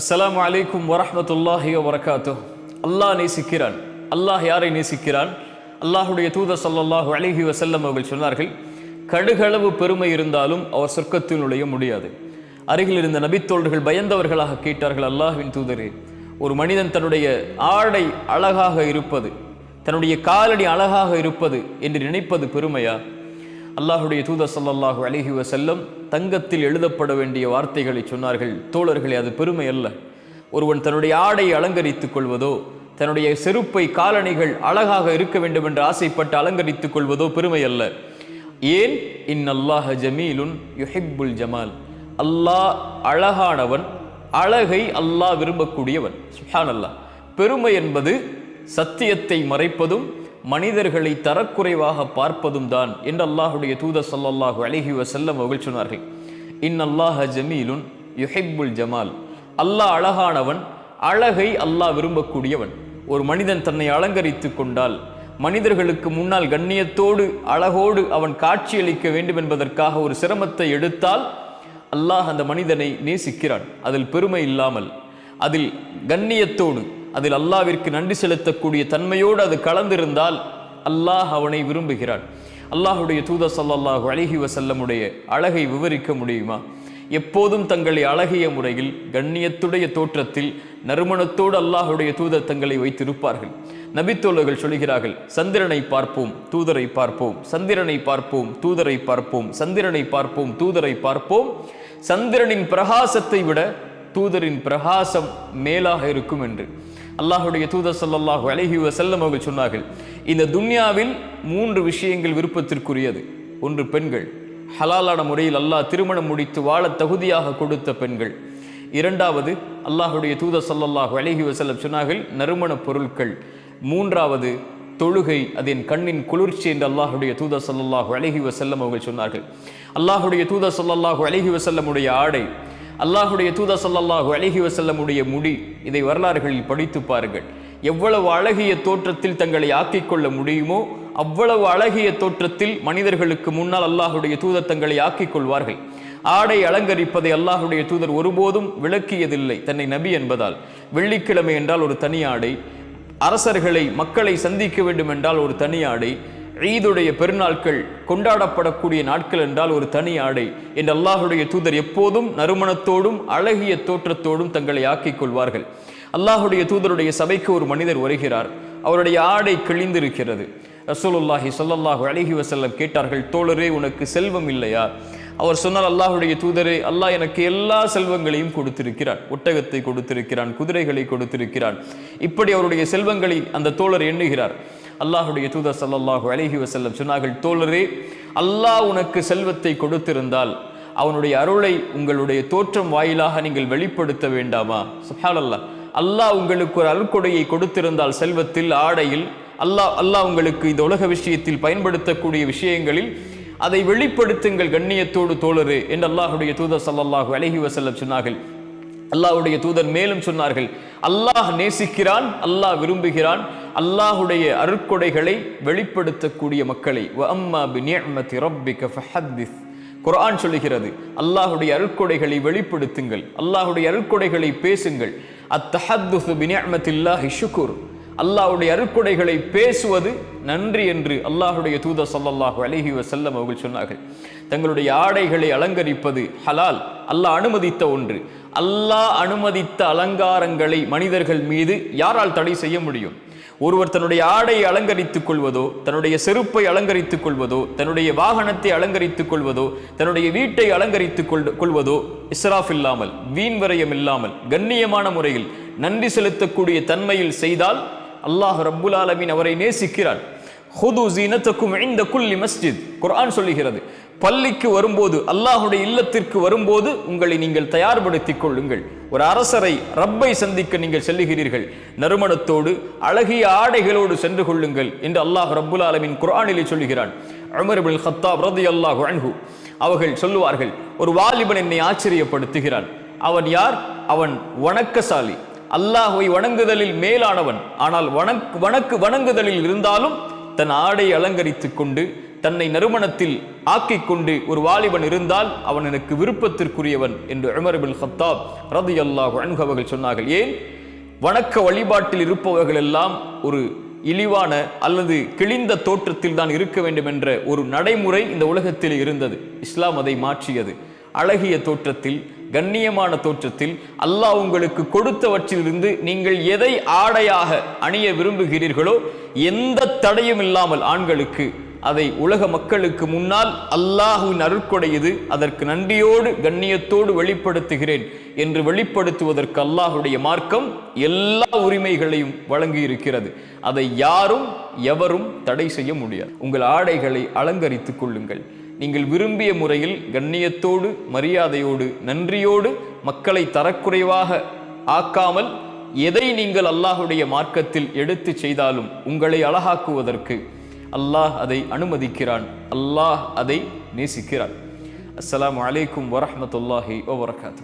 அஸ்லாம் அலைக்கும் வரமத்துல்லாஹி வரகாத்து அல்லாஹ் நேசிக்கிறான். அல்லாஹ் யாரை நேசிக்கிறான்? அல்லாஹுடைய தூதர் சல்லாஹு அலிஹி வசல்லம் அவர்கள் சொன்னார்கள் கடுகளவு பெருமை இருந்தாலும் அவர் சொர்க்கத்தில் நுழைய முடியாது. அருகில் இருந்த நபித்தோள்கள் பயந்தவர்களாக கேட்டார்கள் அல்லாஹ்வின் தூதரே ஒரு மனிதன் தன்னுடைய ஆடை அழகாக இருப்பது தன்னுடைய காலடி அழகாக இருப்பது என்று நினைப்பது பெருமையா? அல்லாஹுடைய தூத ஸல்லல்லாஹு அலைஹி வசல்லம் தங்கத்தில் எழுதப்பட வேண்டிய வார்த்தைகளை சொன்னார்கள். தோழர்களே அது பெருமை அல்ல. ஒருவன் தன்னுடைய ஆடை அலங்கரித்துக் கொள்வதோ தன்னுடைய செருப்பை காலணிகள் அழகாக இருக்க வேண்டும் என்று ஆசைப்பட்டு அலங்கரித்துக் கொள்வதோ பெருமை அல்ல. ஏன்? இன் அல்லாஹ ஜமீலுன் யுஹிப்புல் ஜமால். அல்லாஹ் அழகானவன் அழகை அல்லாஹ் விரும்பக்கூடியவன். சுப்ஹானல்லாஹ் பெருமை என்பது சத்தியத்தை மறைப்பதும் மனிதர்களை தரக்குறைவாக பார்ப்பதும் தான் என்று அல்லாஹுடைய தூத சல்லாஹு அழகி வசல்லம் அவர்கள் சொன்னார்கள். இன் அல்லாஹ ஜமீலுன் யுஹிப்புல் ஜமால். அல்லாஹ் அழகானவன் அழகை அல்லாஹ் விரும்பக்கூடியவன். ஒரு மனிதன் தன்னை அலங்கரித்துக் கொண்டால் மனிதர்களுக்கு முன்னால் கண்ணியத்தோடு அழகோடு அவன் காட்சியளிக்க வேண்டும் என்பதற்காக ஒரு சிரமத்தை எடுத்தால் அல்லாஹ் அந்த மனிதனை நேசிக்கிறான். அதில் பெருமை இல்லாமல் அதில் கண்ணியத்தோடு அதில் அல்லாவிற்கு நன்றி செலுத்தக்கூடிய தன்மையோடு அது கலந்திருந்தால் அல்லாஹ் அவனை விரும்புகிறான். அல்லாஹுடைய தூதர் சல்லாஹு அழகி வசல்லமுடைய அழகை விவரிக்க முடியுமா? எப்போதும் தங்களை அழகிய முறையில் கண்ணியத்துடைய தோற்றத்தில் நறுமணத்தோடு அல்லாஹுடைய தூதர் தங்களை வைத்திருப்பார்கள். நபித்தோழர்கள் சொல்கிறார்கள் சந்திரனை பார்ப்போம் தூதரை பார்ப்போம் சந்திரனை பார்ப்போம் தூதரை பார்ப்போம் சந்திரனை பார்ப்போம் தூதரை பார்ப்போம். சந்திரனின் பிரகாசத்தை விட தூதரின் பிரகாசம் மேலாக இருக்கும் என்று. அல்லாஹுடைய தூதர் ஸல்லல்லாஹு அலஹி வசல்லம் அவர்கள் சொன்னார்கள் இந்த துன்யாவில் மூன்று விஷயங்கள் விருப்பத்திற்குரியது. ஒன்று பெண்கள். ஹலாலான முறையில் அல்லாஹ் திருமணம் முடித்து வாழ தகுதியாக கொடுத்த பெண்கள். இரண்டாவது அல்லாஹுடைய தூதர் ஸல்லல்லாஹு அலைஹி வசல்லம் சொன்னார்கள் நறுமணப் பொருட்கள். மூன்றாவது தொழுகை அது என் கண்ணின் குளிர்ச்சி என்று அல்லாஹுடைய தூதர் ஸல்லல்லாஹு அலைஹி வசல்லம் அவர்கள் சொன்னார்கள். அல்லாஹுடைய தூதர் ஸல்லல்லாஹு அலைஹி வசல்லமுடைய ஆடை அல்லாஹுடைய தூதர் சல்லாஹு அலைஹி வசல்லமுடைய முடி இதை வரலாறுகளில் படித்து பாருங்கள். எவ்வளவு அழகிய தோற்றத்தில் தங்களை ஆக்கிக் கொள்ள முடியுமோ அவ்வளவு அழகிய தோற்றத்தில் மனிதர்களுக்கு முன்னால் அல்லாஹுடைய தூதர் தங்களை ஆக்கிக் கொள்வார்கள். ஆடை அலங்கரிப்பதை அல்லாஹுடைய தூதர் ஒருபோதும் விளக்கியதில்லை தன்னை நபி என்பதால். வெள்ளிக்கிழமை என்றால் ஒரு தனி ஆடை அரசர்களை மக்களை சந்திக்க வேண்டும் என்றால் ஒரு தனி ஆடை ஈதுடைய பெருநாட்கள் கொண்டாடப்படக்கூடிய நாட்கள் என்றால் ஒரு தனி ஆடை. என்று அல்லாஹுடைய தூதர் எப்போதும் நறுமணத்தோடும் அழகிய தோற்றத்தோடும் தங்களை ஆக்கிக் கொள்வார்கள். அல்லாஹுடைய தூதருடைய சபைக்கு ஒரு மனிதர் வருகிறார். அவருடைய ஆடை கிழிந்திருக்கிறது. ரசூலுல்லாஹி சொல்லல்லாஹு அழகி வசல்லம் கேட்டார்கள் தோழரே உனக்கு செல்வம் இல்லையா? அவர் சொன்னால் அல்லாஹுடைய தூதரே அல்லாஹ் எனக்கு எல்லா செல்வங்களையும் கொடுத்திருக்கிறான். ஒட்டகத்தை கொடுத்திருக்கிறான் குதிரைகளை கொடுத்திருக்கிறான். இப்படி அவருடைய செல்வங்களை அந்த தோழர் எண்ணுகிறார். அல்லாஹுடைய தூதர் ஸல்லல்லாஹு அலஹி வசல்லம் சொன்னார்கள் தோழரே அல்லாஹ் உனக்கு செல்வத்தை கொடுத்திருந்தால் அவனுடைய அருளை உங்களுடைய தோற்றம் வாயிலாக நீங்கள் வெளிப்படுத்த வேண்டாமா? சுப்ஹானல்லாஹ். அல்லாஹ் உங்களுக்கு ஒரு அருள்கொடையை கொடுத்திருந்தால் செல்வத்தில் ஆடையில் அல்லாஹ் அல்லாஹ் உங்களுக்கு இந்த உலக விஷயத்தில் பயன்படுத்தக்கூடிய விஷயங்களில் அதை வெளிப்படுத்துங்கள் கண்ணியத்தோடு தோழரு என்று அல்லாஹுடைய தூதர் ஸல்லல்லாஹு அலஹி வசல்லம் சொன்னார்கள். அல்லாஹ்வுடைய தூதர் மேலும் சொன்னார்கள் அல்லாஹ் நேசிக்கிறான் அல்லாஹ் விரும்புகிறான் அல்லாஹுடைய அருட்கொடைகளை வெளிப்படுத்தக்கூடிய மக்களை. வ அம்மா பி நிஅமதி ரப்பிக ஃபஹத்திஸ். குர்ஆன் சொல்லுகிறது அல்லாஹுடைய அருட்கொடைகளை வெளிப்படுத்துங்கள். அல்லாஹுடைய அருட்கொடைகளை பேசுங்கள். அத்தஹத்து பினியமத்தில்லாஹி ஷுகுர். ஷுக்குர் அல்லாஹ்வுடைய அருட்கொடைகளை பேசுவது நன்றி என்று அல்லாஹுடைய தூத சல்லாஹு அலஹி வசல்லம் அவர்கள் சொன்னார்கள். தங்களுடைய ஆடைகளை அலங்கரிப்பது ஹலால் அல்லாஹ் அனுமதித்த ஒன்று. அல்லாஹ் அனுமதித்த அலங்காரங்களை மனிதர்கள் மீது யாரால் தடை செய்ய முடியும்? ஒருவர் தன்னுடைய ஆடையை அலங்கரித்துக் கொள்வதோ தன்னுடைய செருப்பை அலங்கரித்துக் கொள்வதோ தன்னுடைய வாகனத்தை அலங்கரித்துக் கொள்வதோ தன்னுடைய வீட்டை அலங்கரித்துக் கொள் கொள்வதோ இஸ்ராஃப் இல்லாமல் வீண்வரையம் இல்லாமல் கண்ணியமான முறையில் நன்றி செலுத்தக்கூடிய தன்மையில் செய்தால் அல்லாஹ் ரப்புல் ஆலமின் அவரை நேசிக்கிறார் ஹுது ஜீனத்துக்கும் இந்த குல்லி மஸ்ஜித். குர்ஆன் சொல்லுகிறது. பள்ளிக்கு வரும்போது அல்லாஹுடைய இல்லத்திற்கு வரும்போது உங்களை நீங்கள் தயார்படுத்திக் கொள்ளுங்கள். ஒரு அரசரை ரப்பை சந்திக்க நீங்கள் செல்லுகிறீர்கள். நறுமணத்தோடு அழகிய ஆடைகளோடு சென்று கொள்ளுங்கள் என்று அல்லாஹ் ரப்புல் ஆலமின் குரானிலே சொல்லுகிறான். உமர் பின் ஹத்தாப் ரலியல்லாஹு அன்ஹு அவர்கள் சொல்லுவார்கள் ஒரு வாலிபன் என்னை ஆச்சரியப்படுத்துகிறான். அவன் யார்? அவன் வணக்கசாலி. அல்லாஹுவை வணங்குதலில் மேலானவன். ஆனால் வணக் வணக்கு வணங்குதலில் இருந்தாலும் தன் ஆடை அலங்கரித்துக் கொண்டு தன்னை நறுமணத்தில் ஆக்கிக் கொண்டு ஒரு வாலிபன் இருந்தால் அவன் எனக்கு விருப்பத்திற்குரியவன் என்று அமர்பில் ஹத்தாப் ரதி அல்லாஹ் அவர்கள் சொன்னார்கள். ஏன்? வணக்க வழிபாட்டில் இருப்பவர்கள் எல்லாம் ஒரு இழிவான அல்லது கிழிந்த தோற்றத்தில் தான் இருக்க வேண்டும் என்ற ஒரு நடைமுறை இந்த உலகத்தில் இருந்தது. இஸ்லாம் அதை மாற்றியது. அழகிய தோற்றத்தில் கண்ணியமான தோற்றத்தில் அல்லாஹ் உங்களுக்கு கொடுத்தவற்றிலிருந்து நீங்கள் எதை ஆடையாக அணிய விரும்புகிறீர்களோ எந்த தடையும் இல்லாமல் ஆண்களுக்கு அதை உலக மக்களுக்கு முன்னால் அல்லாஹுவின் அருட்கொடை இது அதற்கு நன்றியோடு கண்ணியத்தோடு வெளிப்படுத்துகிறேன் என்று வெளிப்படுத்துவதற்கு அல்லாஹுடைய மார்க்கம் எல்லா உரிமைகளையும் வழங்கி இருக்கிறது அதை யாரும் எவரும் தடை செய்ய முடியாது. உங்கள் ஆடைகளை அலங்கரித்துக் கொள்ளுங்கள். நீங்கள் விரும்பிய முறையில் கண்ணியத்தோடு மரியாதையோடு நன்றியோடு மக்களை தரக்குறைவாக ஆக்காமல் எதை நீங்கள் அல்லாஹுடைய மார்க்கத்தில் எடுத்து செய்தாலும் உங்களை அழகாக்குவதற்கு அல்லாஹ் அதை அனுமதிக்கிறான். அல்லாஹ் அதை நேசிக்கிறான். அஸ்ஸலாமு அலைக்கும் வரஹ்மத்துல்லாஹி வபரகாத்து